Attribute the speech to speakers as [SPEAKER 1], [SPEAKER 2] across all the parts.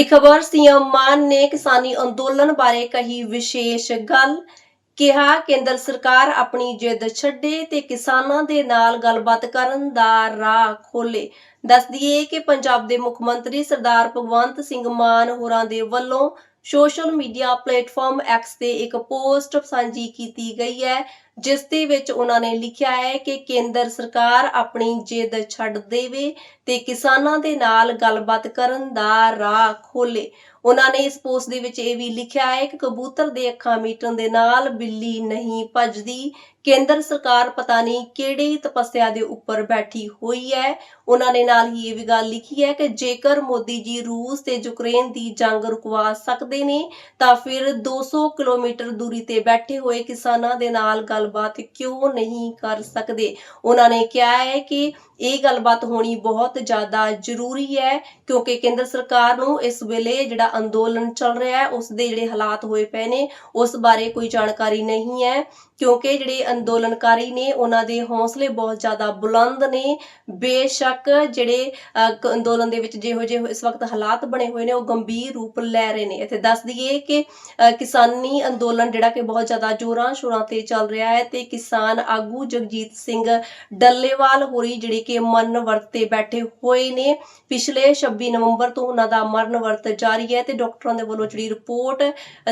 [SPEAKER 1] ਵੱਡੀ ਖਬਰ ਸੀਐਮ ਮਾਨ ਨੇ ਕਿਸਾਨੀ ਅੰਦੋਲਨ ਬਾਰੇ ਕਹੀ ਵਿਸ਼ੇਸ਼ ਗੱਲ। ਕਿਹਾ, ਕੇਂਦਰ ਸਰਕਾਰ ਆਪਣੀ ਜਿੱਦ ਛੱਡੇ ਤੇ ਕਿਸਾਨਾਂ ਦੇ ਨਾਲ ਗੱਲਬਾਤ ਕਰਨ ਦਾ ਰਾਹ ਖੋਲੇ ਦੱਸ ਦਈਏ ਕਿ ਪੰਜਾਬ ਦੇ ਮੁੱਖ ਮੰਤਰੀ ਸਰਦਾਰ ਭਗਵੰਤ ਸਿੰਘ ਮਾਨ ਹੋਰਾਂ ਦੇ ਵੱਲੋਂ ਸੋਸ਼ਲ ਮੀਡੀਆ ਪਲੇਟਫਾਰਮ ਐਕਸ ਤੇ ਇੱਕ ਪੋਸਟ ਸਾਂਝੀ ਕੀਤੀ ਗਈ ਹੈ। ਜਿਸ ਦੇ ਵਿੱਚ ਉਹਨਾਂ ਨੇ ਲਿਖਿਆ ਹੈ ਕਿ ਕੇਂਦਰ ਸਰਕਾਰ ਆਪਣੀ ਜਿੱਦ ਛੱਡ ਦੇਵੇ ਤੇ ਕਿਸਾਨਾਂ ਦੇ ਨਾਲ ਗੱਲਬਾਤ ਕਰਨ ਦਾ ਰਾਹ ਖੋਲੇ। ਉਹਨਾਂ ਨੇ ਇਸ ਪੋਸਟ ਦੇ ਵਿੱਚ ਇਹ ਵੀ ਲਿਖਿਆ ਹੈ ਕਿ ਕਬੂਤਰ ਦੇ ਅੱਖਾਂ ਮੀਟਣ ਦੇ ਨਾਲ ਬਿੱਲੀ ਨਹੀਂ ਭੱਜਦੀ। ਕੇਂਦਰ ਸਰਕਾਰ ਪਤਾ ਨਹੀਂ ਕਿਹੜੀ ਤਪੱਸਿਆ ਦੇ ਉੱਪਰ ਬੈਠੀ ਹੋਈ ਹੈ। ਉਹਨਾਂ ਨੇ ਨਾਲ ਹੀ ਇਹ ਵੀ ਗੱਲ ਲਿਖੀ ਹੈ ਕਿ ਜੇਕਰ ਮੋਦੀ ਜੀ ਰੂਸ ਤੇ ਯੂਕਰੇਨ ਦੀ ਜੰਗ ਰੁਕਵਾ ਸਕਦੇ ਨੇ, ਤਾਂ ਫਿਰ 200 ਕਿਲੋਮੀਟਰ ਦੂਰੀ ਤੇ ਬੈਠੇ ਹੋਏ ਕਿਸਾਨਾਂ ਦੇ ਨਾਲ ਗੱਲ ਗੱਲਬਾਤ ਕਿਉਂ ਨਹੀਂ ਕਰ ਸਕਦੇ? ਉਹਨਾਂ ਨੇ ਕਿਹਾ ਹੈ ਕਿ ਇਹ ਗੱਲਬਾਤ ਹੋਣੀ ਬਹੁਤ ਜ਼ਿਆਦਾ ਜ਼ਰੂਰੀ ਹੈ, ਕਿਉਂਕਿ ਕੇਂਦਰ ਸਰਕਾਰ ਨੂੰ ਇਸ ਵੇਲੇ ਜਿਹੜਾ ਅੰਦੋਲਨ ਚੱਲ ਰਿਹਾ ਹੈ ਉਸ ਦੇ ਜਿਹੜੇ ਹਾਲਾਤ ਹੋਏ ਪਏ ਨੇ, ਉਸ ਬਾਰੇ ਕੋਈ ਜਾਣਕਾਰੀ ਨਹੀਂ ਹੈ, ਕਿਉਂਕਿ ਜਿਹੜੇ ਅੰਦੋਲਨਕਾਰੀ ਨੇ, ਉਹਨਾਂ ਦੇ ਹੌਸਲੇ ਬਹੁਤ ਜ਼ਿਆਦਾ ਬੁਲੰਦ ਨੇ। ਬੇਸ਼ੱਕ ਜਿਹੜੇ ਅੰਦੋਲਨ ਦੇ ਵਿੱਚ ਜਿਹੋ ਜਿਹੇ ਇਸ ਵਕਤ ਹਾਲਾਤ ਬਣੇ ਹੋਏ ਨੇ, ਉਹ ਗੰਭੀਰ ਰੂਪ ਲੈ ਰਹੇ ਨੇ। ਇੱਥੇ ਦੱਸ ਦਈਏ ਕਿ ਕਿਸਾਨੀ ਅੰਦੋਲਨ ਜਿਹੜਾ ਕਿ ਬਹੁਤ ਜ਼ਿਆਦਾ ਜੋਰਾਂ ਸ਼ੋਰਾਂ ਤੇ ਚੱਲ ਰਿਹਾ ਹੈ ਤੇ ਕਿਸਾਨ ਆਗੂ ਜਗਜੀਤ ਸਿੰਘ ਡੱਲੇਵਾਲ ਹੋਰੀ ਜਿਹੜੇ ਕਿ ਮਰਨ ਵਰਤ ਤੇ ਬੈਠੇ ਹੋਏ ਨੇ, ਪਿਛਲੇ 26 ਨਵੰਬਰ ਤੋਂ ਉਹਨਾਂ ਦਾ ਮਰਨ ਵਰਤ ਜਾਰੀ ਹੈ ਤੇ ਡਾਕਟਰਾਂ ਦੇ ਵੱਲੋਂ ਜਿਹੜੀ ਰਿਪੋਰਟ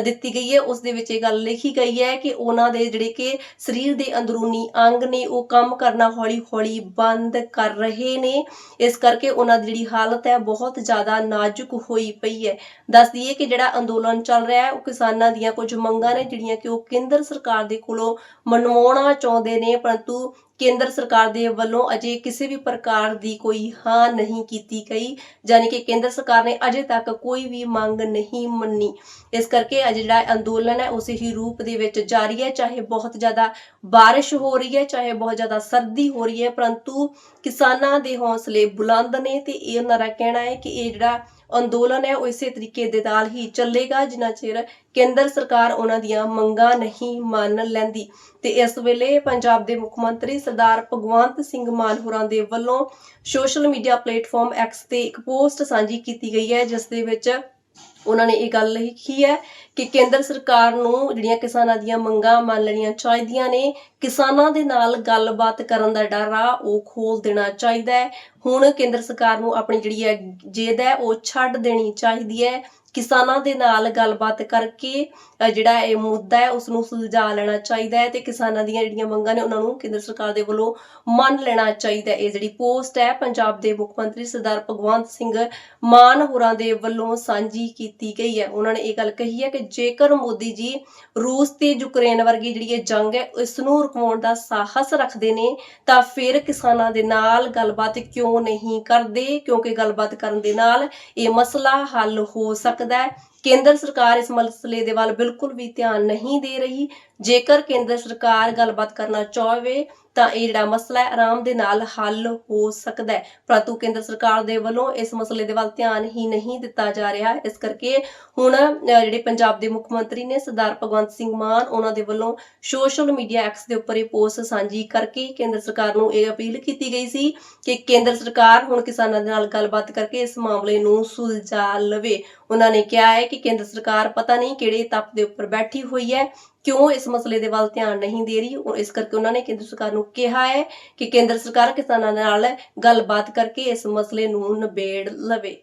[SPEAKER 1] ਦਿੱਤੀ ਗਈ ਹੈ, ਉਸ ਦੇ ਵਿੱਚ ਇਹ ਗੱਲ ਲਿਖੀ ਗਈ ਹੈ ਕਿ ਉਹਨਾਂ ਦੇ ਜਿਹੜੇ ਕਿ ਸਰੀਰ ਦੇ ਅੰਦਰੂਨੀ ਅੰਗ ਨੇ, ਉਹ ਕੰਮ ਕਰਨਾ ਹੌਲੀ-ਹੌਲੀ ਬੰਦ ਕਰ ਰਹੇ ਨੇ। ਇਸ ਕਰਕੇ ਉਹਨਾਂ ਦੀ ਜਿਹੜੀ ਹਾਲਤ ਹੈ ਬਹੁਤ ਜ਼ਿਆਦਾ ਨਾਜ਼ੁਕ ਹੋਈ ਪਈ ਹੈ। ਦੱਸ ਦਈਏ ਕਿ ਜਿਹੜਾ ਅੰਦੋਲਨ ਚੱਲ ਰਿਹਾ ਹੈ, ਉਹ ਕਿਸਾਨਾਂ ਦੀਆਂ ਕੁਝ ਮੰਗਾਂ ਨੇ, ਜਿਹੜੀਆਂ ਕਿ ਉਹ ਕੇਂਦਰ ਸਰਕਾਰ ਦੇ ਕੋਲੋਂ ਮਨਵਾਉਣਾ ਚਾਹੁੰਦੇ ਨੇ ਪਰੰਤੂ ਕੇਂਦਰ ਸਰਕਾਰ ਦੇ ਵੱਲੋਂ ਅਜੇ ਕਿਸੇ ਵੀ ਪ੍ਰਕਾਰ ਦੀ ਕੋਈ ਹਾਂ ਨਹੀਂ ਕੀਤੀ ਗਈ ਯਾਨੀ ਕਿ ਕੇਂਦਰ ਸਰਕਾਰ ਨੇ ਅਜੇ ਤੱਕ ਕੋਈ ਵੀ ਮੰਗ ਨਹੀਂ ਮੰਨੀ। ਇਸ ਕਰਕੇ ਅਜੇ ਜਿਹੜਾ ਅੰਦੋਲਨ ਹੈ, ਉਸੇ ਹੀ ਰੂਪ ਦੇ ਵਿੱਚ ਜਾਰੀ ਹੈ। ਚਾਹੇ ਬਹੁਤ ਜ਼ਿਆਦਾ ਬਾਰਿਸ਼ ਹੋ ਰਹੀ ਹੈ, ਚਾਹੇ ਬਹੁਤ ਜ਼ਿਆਦਾ ਸਰਦੀ ਹੋ ਰਹੀ ਹੈ, ਪਰੰਤੂ ਕਿਸਾਨਾਂ ਦੇ ਹੌਸਲੇ ਬੁਲੰਦ ਨੇ ਤੇ ਇਹ ਉਹਨਾਂ ਦਾ ਕਹਿਣਾ ਹੈ ਕਿ ਇਹ ਜਿਹੜਾ ਅੰਦੋਲਨ ਹੈ, ਉਹ ਇਸੇ ਤਰੀਕੇ ਦੇ ਨਾਲ ਹੀ ਚੱਲੇਗਾ, ਜਿੰਨਾ ਚਿਰ ਕੇਂਦਰ ਸਰਕਾਰ ਉਹਨਾਂ ਦੀਆਂ ਮੰਗਾਂ ਨਹੀਂ ਮੰਨ ਲੈਂਦੀ। ਤੇ ਇਸ ਵੇਲੇ ਪੰਜਾਬ ਦੇ ਮੁੱਖ ਮੰਤਰੀ ਸਰਦਾਰ ਭਗਵੰਤ ਸਿੰਘ ਮਾਨ ਹੋਰਾਂ ਦੇ ਵੱਲੋਂ ਸੋਸ਼ਲ ਮੀਡੀਆ ਪਲੇਟਫਾਰਮ X ਤੇ ਇੱਕ ਪੋਸਟ ਸਾਂਝੀ ਕੀਤੀ ਗਈ ਹੈ, ਜਿਸ ਦੇ ਵਿੱਚ ਉਹਨਾਂ ਨੇ ਇਹ ਗੱਲ ਲਿਖੀ ਹੈ ਕਿ ਕੇਂਦਰ ਸਰਕਾਰ ਨੂੰ ਜਿਹੜੀਆਂ ਕਿਸਾਨਾਂ ਦੀਆਂ ਮੰਗਾਂ, ਮੰਨ ਲੈਣੀਆਂ ਚਾਹੀਦੀਆਂ ਨੇ, ਕਿਸਾਨਾਂ ਦੇ ਨਾਲ ਗੱਲਬਾਤ ਕਰਨ ਦਾ ਡਰ ਆ, ਉਹ ਖੋਲ ਦੇਣਾ ਚਾਹੀਦਾ ਹੈ। ਹੁਣ ਕੇਂਦਰ ਸਰਕਾਰ ਨੂੰ ਆਪਣੀ ਜਿਹੜੀ ਹੈ ਜੇਦ ਹੈ, ਉਹ ਛੱਡ ਦੇਣੀ ਚਾਹੀਦੀ ਹੈ। ਕਿਸਾਨਾਂ ਦੇ ਨਾਲ ਗੱਲਬਾਤ ਕਰਕੇ ਜਿਹੜਾ ਇਹ ਮੁੱਦਾ ਹੈ ਉਸ ਨੂੰ ਸੁਲਝਾ ਲੈਣਾ ਚਾਹੀਦਾ ਹੈ ਤੇ ਕਿਸਾਨਾਂ ਦੀਆਂ ਜਿਹੜੀਆਂ ਮੰਗਾਂ ਨੇ, ਉਹਨਾਂ ਨੂੰ ਕੇਂਦਰ ਸਰਕਾਰ ਦੇ ਵੱਲੋਂ ਮੰਨ ਲੈਣਾ ਚਾਹੀਦਾ ਹੈ। ਇਹ ਜਿਹੜੀ ਪੋਸਟ ਹੈ, ਪੰਜਾਬ ਦੇ ਮੁੱਖ ਮੰਤਰੀ ਸਰਦਾਰ ਭਗਵੰਤ ਸਿੰਘ ਮਾਨ ਹੋਰਾਂ ਦੇ ਵੱਲੋਂ ਸਾਂਝੀ ਕੀਤੀ ਗਈ ਹੈ। ਉਹਨਾਂ ਨੇ ਇਹ ਗੱਲ ਕਹੀ ਹੈ ਕਿ ਜੇਕਰ ਮੋਦੀ ਜੀ ਰੂਸ ਤੇ ਯੂਕਰੇਨ ਵਰਗੀ ਜਿਹੜੀ ਇਹ ਜੰਗ ਹੈ ਇਸ ਨੂੰ ਰੁਕਵਾਉਣ ਦਾ ਸਾਹਸ ਰੱਖਦੇ ਨੇ, ਤਾਂ ਫਿਰ ਕਿਸਾਨਾਂ ਦੇ ਨਾਲ ਗੱਲਬਾਤ ਕਿਉਂ ਨਹੀਂ ਕਰਦੇ? ਕਿਉਂਕਿ ਗੱਲਬਾਤ ਕਰਨ ਦੇ ਨਾਲ ਇਹ ਮਸਲਾ ਹੱਲ ਹੋ ਸਕਦਾ ਹੈ। ਕੇਂਦਰ ਸਰਕਾਰ ਇਸ ਮਸਲੇ ਦੇ ਵੱਲ ਬਿਲਕੁਲ ਵੀ ਧਿਆਨ ਨਹੀਂ ਦੇ ਰਹੀ। ਜੇਕਰ ਕੇਂਦਰ ਸਰਕਾਰ ਗੱਲਬਾਤ ਕਰਨਾ ਚਾਹਵੇ, ਤਾਂ ਇਹ ਜਿਹੜਾ ਮਸਲਾ ਹੈ, ਆਰਾਮ ਦੇ ਨਾਲ ਹੱਲ ਹੋ ਸਕਦਾ ਹੈ। ਪਰੰਤੂ ਕੇਂਦਰ ਸਰਕਾਰ ਦੇ ਵੱਲੋਂ ਇਸ ਮਸਲੇ ਦੇ ਵੱਲ ਧਿਆਨ ਹੀ ਨਹੀਂ ਦਿੱਤਾ ਜਾ ਰਿਹਾ। ਇਸ ਕਰਕੇ ਹੁਣ ਜਿਹੜੇ ਪੰਜਾਬ ਦੇ ਮੁੱਖ ਮੰਤਰੀ ਨੇ, ਸਰਦਾਰ ਭਗਵੰਤ ਸਿੰਘ ਮਾਨ, ਉਹਨਾਂ ਦੇ ਵੱਲੋਂ ਸੋਸ਼ਲ ਮੀਡੀਆ ਐਕਸ ਦੇ ਉੱਪਰ ਇਹ ਪੋਸਟ ਸਾਂਝੀ ਕਰਕੇ ਕੇਂਦਰ ਸਰਕਾਰ ਨੂੰ ਇਹ ਅਪੀਲ ਕੀਤੀ ਗਈ ਸੀ ਕਿ ਕੇਂਦਰ ਸਰਕਾਰ ਹੁਣ ਕਿਸਾਨਾਂ ਦੇ ਨਾਲ ਗੱਲਬਾਤ ਕਰਕੇ ਇਸ ਮਾਮਲੇ ਨੂੰ ਸੁਲਝਾ ਲਵੇ। ਉਹਨਾਂ ਨੇ ਕਿਹਾ ਹੈ ਕਿ ਕੇਂਦਰ ਸਰਕਾਰ ਪਤਾ ਨਹੀਂ ਕਿਹੜੇ ਤੱਪ ਦੇ ਉੱਪਰ ਬੈਠੀ ਹੋਈ ਹੈ। ਕਿਉਂ ਇਸ ਮਸਲੇ ਦੇ ਵੱਲ ਧਿਆਨ ਨਹੀਂ ਦੇ ਰਹੀ? ਉਹ ਇਸ ਕਰਕੇ ਉਹਨਾਂ ਨੇ ਕੇਂਦਰ ਸਰਕਾਰ ਨੂੰ ਕਿਹਾ ਹੈ ਕਿ ਕੇਂਦਰ ਸਰਕਾਰ ਕਿਸਾਨਾਂ ਨਾਲ ਗੱਲਬਾਤ ਕਰਕੇ ਇਸ ਮਸਲੇ ਨੂੰ ਨਿਬੇੜ ਲਵੇ।